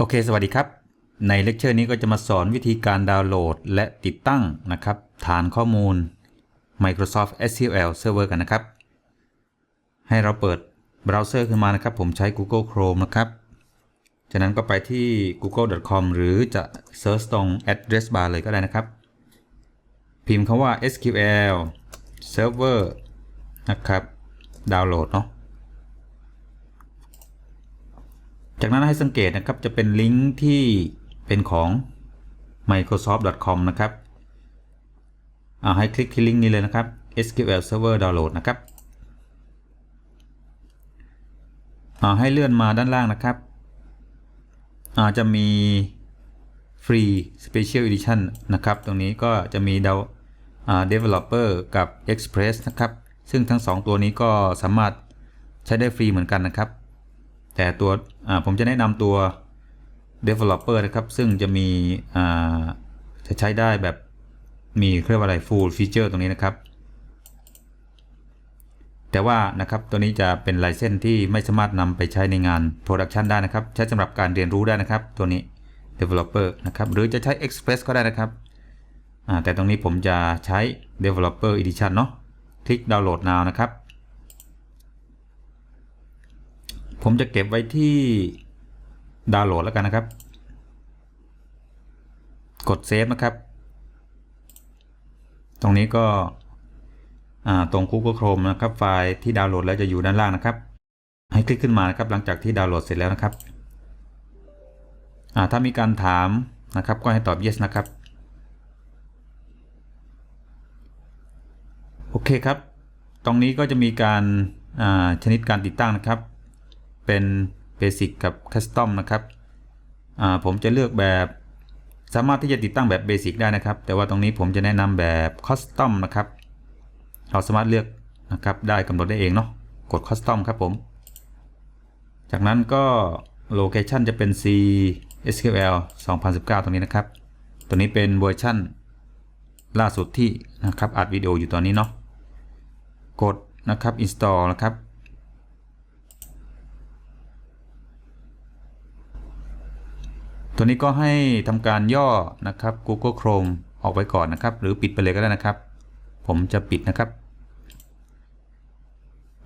โอเค สวัสดีครับ ในเลคเชอร์นี้ก็จะมาสอนวิธีการดาวน์โหลดและติดตั้งนะครับ ฐานข้อมูล Microsoft SQL Server กันนะครับ ให้เราเปิดเบราว์เซอร์ขึ้นมานะครับ ผมใช้ Google Chrome นะครับ จากนั้นก็ไปที่ google.com หรือจะ search ตรง address bar เลยก็ได้นะครับ พิมพ์คำว่า SQL Server นะครับ ดาวน์โหลดเนาะ จากนั้นให้สังเกตนะครับจะเป็นลิงก์ที่เป็นของ microsoft.com นะครับเอาให้คลิกที่ลิงก์นี้เลยนะครับ SQL Server Download นะครับเอาให้เลื่อนมาด้านล่างนะครับอาจจะมี Free Special Edition นะครับ ตรงนี้ก็จะมี Developer กับ Express นะครับ ซึ่งทั้ง 2 ตัวนี้ก็สามารถใช้ได้ฟรีเหมือนกันนะครับ แต่ตัวผมจะแนะนำตัว developer นะครับ ซึ่งจะมีจะใช้ได้แบบมีเรียกว่าอะไร full feature ตรงนี้นะครับ แต่ว่านะครับตัวนี้จะเป็นไลเซนที่ไม่สามารถนำไปใช้ในงาน production ได้นะครับ ใช้สำหรับการเรียนรู้ได้นะครับ ตัวนี้ developer นะครับ หรือจะใช้ express ก็ได้นะครับแต่ตรงนี้ผมจะใช้ developer edition เนาะคลิก download now นะครับ ผมจะเก็บไว้ที่ดาวน์โหลดแล้วกันนะครับ กดเซฟนะครับ ตรงนี้ก็ตรง Google Chrome นะครับ ไฟล์ที่ดาวน์โหลดแล้วจะอยู่ด้านล่างนะครับ ให้คลิกขึ้นมานะครับหลังจากที่ดาวน์โหลดเสร็จแล้วนะครับถ้ามีการถามนะครับก็ให้ตอบ yes นะครับ โอเคครับ ตรงนี้ก็จะมีการชนิดการติดตั้งนะครับ เป็นเบสิกกับคัสตอมนะครับผมจะเลือกแบบสามารถที่จะติดตั้งแบบเบสิกได้นะครับ แต่ว่าตรงนี้ผมจะแนะนำแบบคัสตอมนะครับ เราสามารถเลือกนะครับได้กำหนดได้เองเนาะกดคัสตอมครับผม จากนั้นก็โลเคชันจะเป็น C SQL 2019 ตรงนี้นะครับ ตัวนี้เป็นเวอร์ชันล่าสุดที่นะครับอัดวิดีโออยู่ตอนนี้เนาะกดนะครับ install นะครับ ตัวนี้ก็ให้ทำการย่อนะครับ Google Chrome ออกไว้ก่อนนะครับ หรือปิดไปเลยก็ได้นะครับ ผมจะปิดนะครับ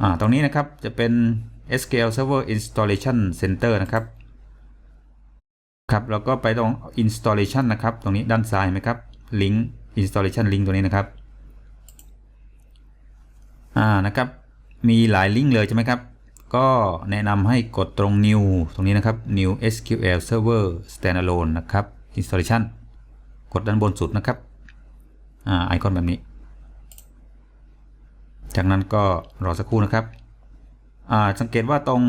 อ่าตรงนี้นะครับจะเป็น SQL Server Installation Center นะครับครับแล้วก็ไปตรง Installation นะครับ ตรงนี้ด้านซ้ายไหมครับ Link Installation Link ตัวนี้นะครับ อ่า นะครับ มีหลายลิงก์เลยใช่ไหมครับ ก็แนะนำให้กดตรง new ตรงนี้นะครับ new SQL Server Standalone นะครับ installation กดด้านบนสุดนะครับอ่าไอคอนแบบนี้ จากนั้นก็รอสักครู่นะครับอ่าสังเกตว่าตรง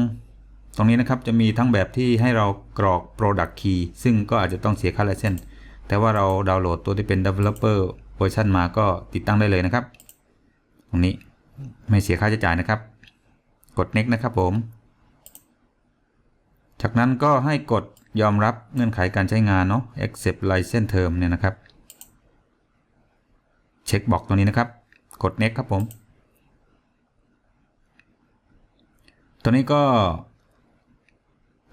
ตรงนี้นะครับจะมีทั้งแบบที่ให้เรากรอก product key ซึ่งก็อาจจะต้องเสียค่าไลเซนส์แต่ว่าเราดาวน์โหลดตัวที่เป็น developer version มาก็ติดตั้งได้เลยนะครับ ตรงนี้ไม่เสียค่าใช้จ่ายนะครับ กด next นะครับผม จากนั้นก็ให้กดยอมรับเงื่อนไขการใช้งานเนาะ accept license term เนี่ยนะครับ เช็คบอกตรงนี้นะครับ กด next ครับผม ตัวนี้ก็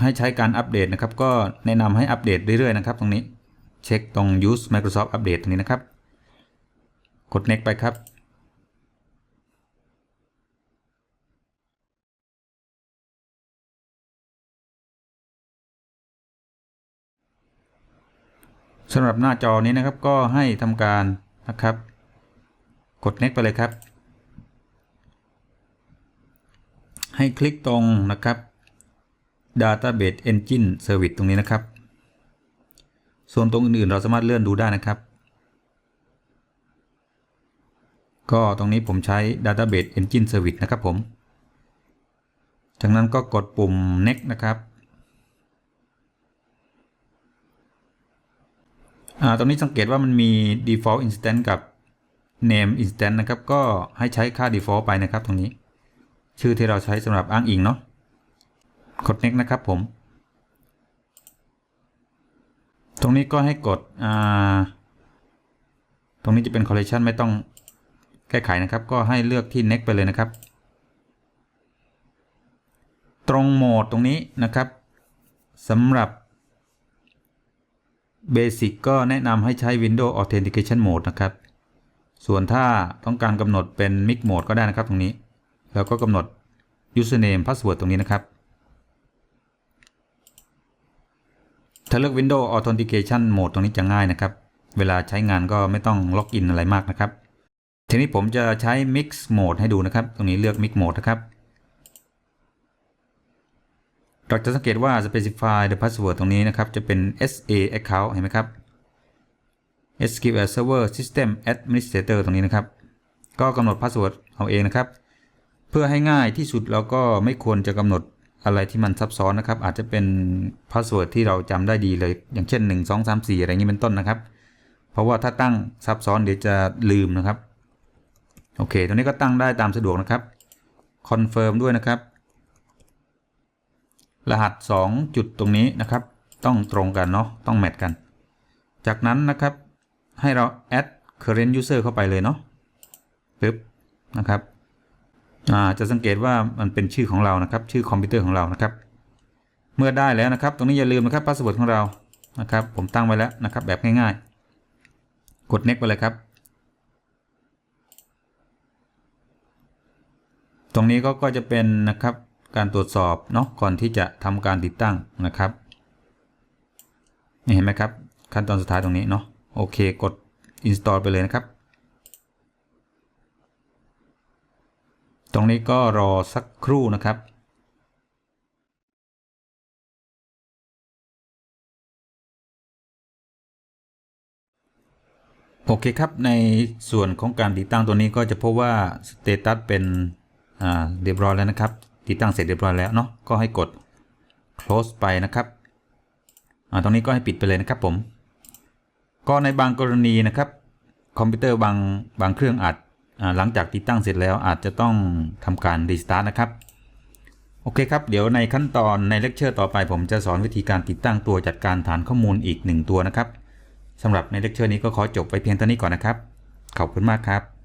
ให้ใช้การอัปเดตนะครับ ก็แนะนำให้อัปเดตเรื่อยๆนะครับ ตรงนี้ เช็คตรง use Microsoft Update ตรงนี้นะครับ กด next ไปครับ สำหรับหน้าจอนี้นะครับก็ให้ทำการนะครับ กด next ไปเลยครับ ให้คลิกตรงนะครับ database engine service ตรงนี้นะครับ ส่วนตรงอื่นๆเราสามารถเลื่อนดูได้นะครับ ก็ตรงนี้ผมใช้ database engine service นะครับผม จากนั้นก็กดปุ่ม next นะครับ ตรงนี้สังเกตว่ามันมี default instance กับ name instance นะครับ ก็ให้ใช้ค่า default ไปนะครับ ตรงนี้ ชื่อที่เราใช้สำหรับอ้างอิงเนาะกด next นะครับผม ตรงนี้ก็ให้กดตรงนี้จะเป็น collection ไม่ต้องแก้ไขนะครับ ก็ให้เลือกที่ next ไปเลยนะครับ ตรงโหมดตรงนี้นะครับสำหรับ Basic ก็แนะนำให้ใช้ Windows Authentication Mode นะครับ ส่วนถ้าต้องการกำหนดเป็น Mix Mode ก็ได้นะครับตรงนี้ แล้วก็กำหนด Username Password ตรงนี้นะครับถ้าเลือก Windows Authentication Mode ตรงนี้จะง่ายนะครับ เวลาใช้งานก็ไม่ต้องล็อกอินอะไรมากนะครับ ทีนี้ผมจะใช้ Mix Mode ให้ดูนะครับ ตรงนี้เลือก Mix Mode นะครับ เราจะสังเกตว่า specify the password ตรงนี้นะครับ จะเป็น SA account เห็นไหมครับ SQL Server System Administrator ตรงนี้นะครับ ก็กำหนด password เอาเองนะครับ เพื่อให้ง่ายที่สุดเราก็ไม่ควรจะกำหนดอะไรที่มันซับซ้อนนะครับ อาจจะเป็น password ที่เราจำได้ดีเลย อย่างเช่น 1 2 3 4 อะไรอย่างนี้เป็นต้นนะครับ เพราะว่าถ้าตั้งซับซ้อนเดี๋ยวจะลืมนะครับ โอเค ตรงนี้ก็ตั้งได้ตามสะดวกนะครับ confirm ด้วยนะครับ รหัส 2 จุดตรงนี้นะครับ ต้องตรงกันเนาะต้องแมทกัน จากนั้นนะครับให้เรา add current user เข้าไปเลยเนาะปึ๊บนะครับจะสังเกตว่ามันเป็นชื่อของเรานะครับ ชื่อคอมพิวเตอร์ของเรานะครับ เมื่อได้แล้วนะครับ ตรงนี้อย่าลืมนะครับพาสเวิร์ดของเรานะครับ ผมตั้งไว้แล้วนะครับ แบบง่ายๆ กด next ไปเลยครับ ตรงนี้ก็ก็จะเป็นนะครับ การตรวจสอบเนาะก่อนที่จะทำการติดตั้งนะครับนี่เห็นไหมครับ ขั้นตอนสุดท้ายตรงนี้เนาะโอเคกด install ไปเลยนะครับ ตรงนี้ก็รอสักครู่นะครับโอเคครับ ในส่วนของการติดตั้งตัวนี้ก็จะพบว่าสเตตัสเป็นเรียบร้อยแล้วนะครับ ติดตั้งเสร็จเรียบร้อยแล้วเนาะก็ให้กด close ไปนะครับอ่าตรงนี้ก็ให้ปิดไปเลยนะครับผม ก็ในบางกรณีนะครับ คอมพิวเตอร์บางบางเครื่องอาจหลังจากติดตั้งเสร็จแล้วอาจจะต้องทำการรีสตาร์ทนะครับ โอเคครับ เดี๋ยวในขั้นตอนในเลคเชอร์ต่อไป ผมจะสอนวิธีการติดตั้งตัวจัดการฐานข้อมูลอีกหนึ่งตัวนะครับสำหรับในเลคเชอร์นี้ก็ขอจบไปเพียงเท่านี้ก่อนนะครับ ขอบคุณมากครับ